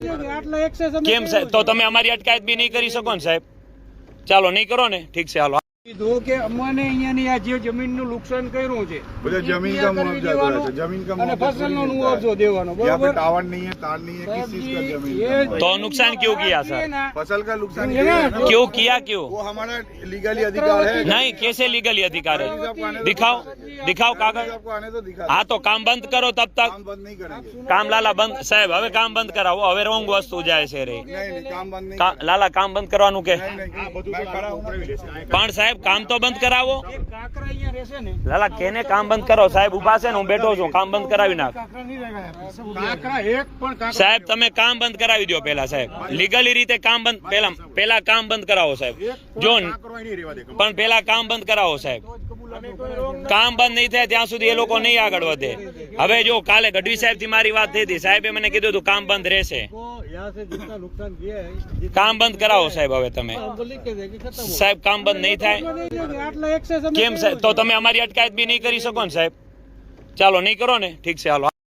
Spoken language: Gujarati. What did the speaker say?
કેમ સાહેબ? તો તમે અમારી અટકાયત બી નહીં કરી શકો ને સાહેબ. ચાલો નહીં કરો ને? ઠીક છે હાલો. કીધું કે અમને અહીંયાની આ જે જમીનનું નુકસાન કર્યું છે बोले जमीन का ક્લિયર કરી मुआवजा जो है દેવાનું तो जमीन का અને मुआवजा ફસલનો थोड़ी મુઆવજો દેવાનો मिलता है। यहाँ पे બરોબર टावर नहीं है तार नहीं है किस चीज का जमीन ये का तो नुकसान क्यों किया सर? फसल का नुकसान ये ये ना, है ना, क्यों किया क्यों वो हमारा लीगली अधिकार है नहीं कैसे लीगली अधिकार है आपको आने दो। दिखाओ दिखाओ कागज आपको आने तो दिखा हाँ तो काम બંધ કરો તબ તક काम बंद नहीं करेंगे કામ લાલા બંધ સાહેબ હવે કામ બંધ કરાવો હવે રોંગ વસ્તુ જાય છે રે नहीं नहीं काम बंद नहीं કા- લાલા કામ બંધ કરવાનું કે नहीं नहीं मैं खड़ा हूँ ना। પણ સાહેબ કામ તો બંધ કરાવો. એક કાંકરા અહીંયા રહેશે ને લાલા કેને કામ બંધ કરો? સાહેબ ઊભા છે ને હું બેઠો છું. કામ બંધ કરાવી નાખ. કાંકરા નહીં રહેવાય. કાંકરા એક પણ કાંકરા સાહેબ તમે કામ બંધ કરાવી દો પેલા સાહેબ. લીગલી રીતે કામ બંધ પેલા પેલા કામ બંધ કરાવો સાહેબ. જો પણ પેલા કામ બંધ કરાવો સાહેબ. કામ બંધ નહીં થાય ત્યાં સુધી એ લોકો નહીં આગળ વધે. હવે જો કાલે ગઢવી સાહેબથી મારી વાત થઈ હતી. સાહેબે મને કીધું હતું કામ બંધ રહેશે. કામ બંધ કરાવો સાહેબ હવે તમે. સાહેબ કામ બંધ નહીં થાય. કેમ સાહેબ? તો તમે અમારી અટકાયત બી નહીં કરી શકો ને સાહેબ. ચાલો નહીં કરો ને? ઠીક છે હાલો